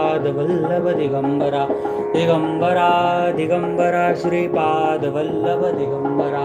श्रीपादवल्लभ दिगंबरा दिगंबरा दिगम्बरा श्रीपादवल्लभ दिगंबरा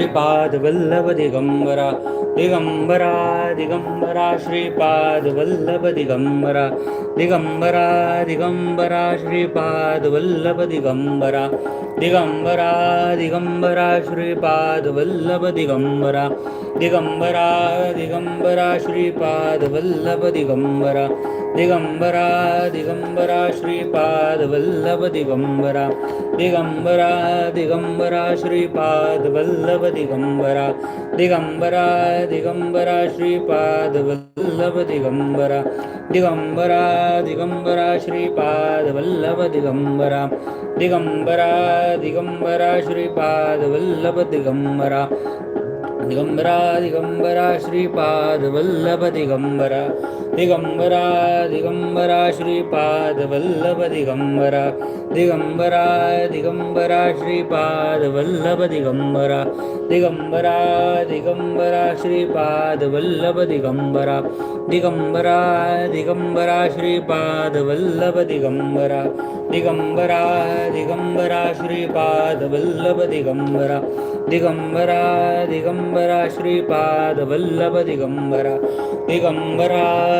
श्रीपादवल्लभदिगम्बरा। दिगम्बरा दिगम्बरा श्रीपादवल्लभदिगम्बरा। दिगम्बरा दिगम्बरा श्रीपादवल्लभदिगम्बरा। दिगम्बरा दिगम्बरा श्रीपादवल्लभदिगम्बरा। दिगम्बरा दिगम्बरा श्रीपादवल्लभदिगम्बरा। दिगम्बरा दिगम्बरा श्रीपादवल्लभ दिगम्बरा दिगम्बरा दिगम्बरा श्रीपादवल्लभ दिगम्बरा दिगम्बरा दिगम्बरा श्रीपादवल्लभ दिगम्बरा दिगम्बरा दिगम्बरा श्रीपादवल्लभ दिगम्बरा दिगम्बरा दिगम्बरा श्रीपादवल्लभ दिगम्बरा दिगम्बरा दिगम्बरा श्रीपादवल्लभ दिगम्बरा दिगम्बरा दिगम्बरा श्रीपादवल्लभ दिगम्बरा दिगम्बरा दिगम्बरा श्रीपादवल्लभ दिगम्बरा दिगम्बरा दिगम्बरा श्रीपादवल्लभ दिगम्बरा दिगम्बरा दिगम्बरा श्रीपादवल्लभ दिगम्बरा दिगम्बरा दिगम्बरा श्रीपादवल्लभ दिगम्बरा दिगम्बरा दिगम्बरा श्रीपादवल्लभ दिगम्बरा दिगम्बरा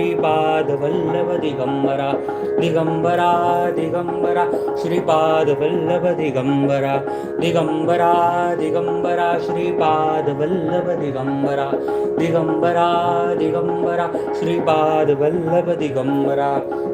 श्रीपादवल्लभ दिगम्बरा दिगम्बरा दिगम्बरा श्रीपादवल्लभ दिगम्बरा दिगम्बरा दिगम्बरा श्रीपादवल्लभ दिगम्बरा दिगम्बरा दिगम्बरा श्रीपादवल्लभ दिगम्बरा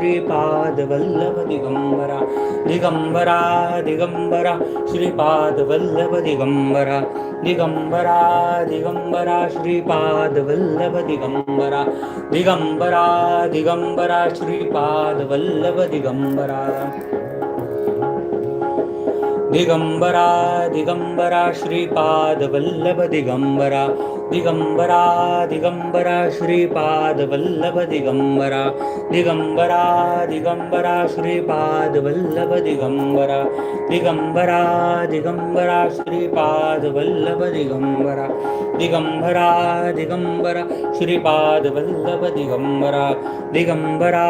श्रीपादवल्लभदिगम्बरा दिगम्बरा दिगम्बरा श्रीपादवल्लभदिगम्बरा दिगम्बरा दिगम्बरा श्रीपादवल्लभदिगम्बरा दिगम्बरा दिगम्बरा श्रीपादवल्लभदिगम्बरा दिगम्बरा दिगम्बरा श्रीपादवल्लभदिगम्बरा दिगम्बरा दिगम्बरा श्रीपादवल्लभ दिगम्बरा दिगम्बरा दिगम्बरा श्रीपादवल्लभ दिगम्बरा दिगम्बरा दिगम्बरा श्रीपादवल्लभ दिगम्बरा दिगम्बरा दिगम्बरा श्रीपादवल्लभ दिगम्बरा दिगम्बरा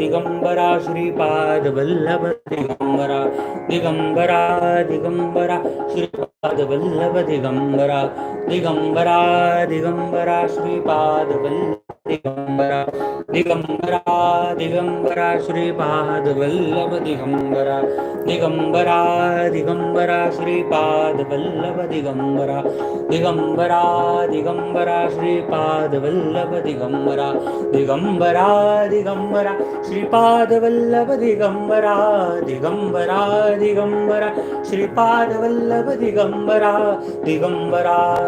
दिगम्बरा श्रीपादवल्लभ दिगम्बरा दिगम्बरा दिगम्बरा श्रीपादवल्लभ दिगम्बरा दिगम्बरा दिगम्बरा श्रीपादवल्लभदिगम्बरा दिगम्बरा दिगम्बरा श्रीपादवल्लभदिगम्बरा दिगम्बरा दिगम्बरा दिगम्बरा श्रीपादवल्लभदिगम्बरा दिगम्बरा दिगम्बरा दिगम्बरा श्रीपादवल्लभ दिगम्बरा दिगम्बरा दिगम्बरा श्रीपादवल्लभ दिगम्बरा दिगम्बरा दिगम्बरा श्रीपादवल्लभ दिगम्बरा दिगम्बरा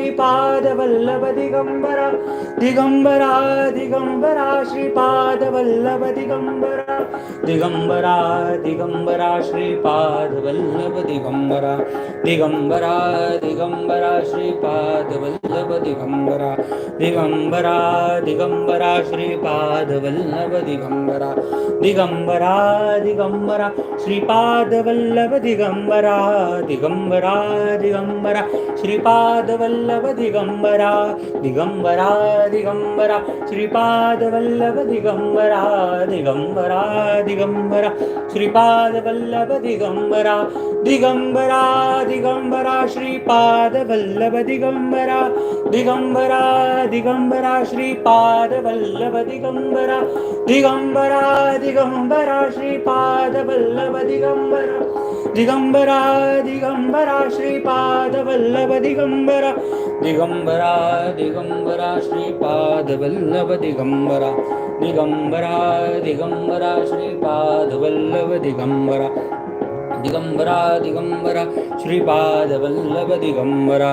श्रीपादवल्लभ दिगम्बरा दिगम्बरा दिगम्बरा श्रीपादवल्लभ दिगम्बरा दिगम्बरा दिगम्बरा श्रीपादवल्लभ दिगम्बरा दिगम्बरा दिगम्बरा श्रीपादवल्लभ दिगम्बरा दिगम्बरा दिगम्बरा श्रीपादवल्लभ दिगम्बरा दिगम्बरा दिगम्बरा श्रीपादवल्लभ दिगम्बरा दिगम्बरा दिगम्बरा श्रीपादवल्लभ வல்லவ திகம்பரா திகம்பரா. திகம்பரா ஸ்ரீபாத வல்லவ திகம்பரா திகம்பரா திகம்பரா. ஸ்ரீபாத வல்லவ திகம்பரா திகம்பரா திகம்பரா. ஸ்ரீபாத வல்லவ திகம்பரா திகம்பரா திகம்பரா. ஸ்ரீபாத வல்லவ திகம்பரா திகம்பரா திகம்பரா. ஸ்ரீபாத வல்லவ திகம்பரா திகம்பரா திகம்பரா. ஸ்ரீபாத வல்லவ திகம்பரா. திகம்பரா திகம்பரா ஸ்ரீபாதவல்லவ திகம்பரா திகம்பரா திகம்பரா ஸ்ரீபாதவல்லவ திகம்பரா திகம்பரா திகம்பரா ஸ்ரீபாதவல்லவ திகம்பரா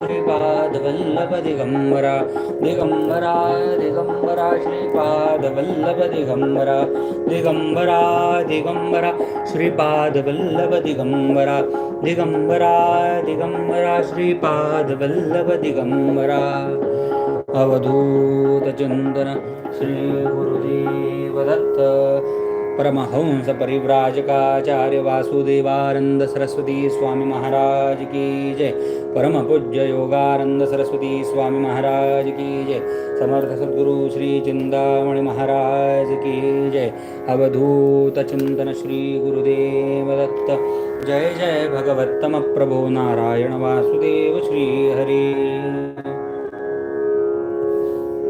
श्रीपादवल्लभ दिगम्बरा दिगम्बरा दिगम्बरा श्रीपादवल्लभ दिगम्बरा दिगम्बरा दिगम्बरा श्रीपादवल्लभ दिगम्बरा दिगम्बरा दिगम्बरा श्रीपादवल्लभ दिगम्बरा अवधूतचन्दन श्रीगुरुदेवदत्त परमहंस परिव्राजकाचार्य वासुदेवानंद सरस्वती स्वामी महाराज की जय। परम पूज्य योगानंद सरस्वती स्वामी महाराज की जय। समर्थ सद्गुरु श्री चिंतामणि महाराज की जय। अवधूत चिंतन श्री गुरुदेव दत्त जय जय भगवत्तम प्रभो नारायण वासुदेव श्री हरि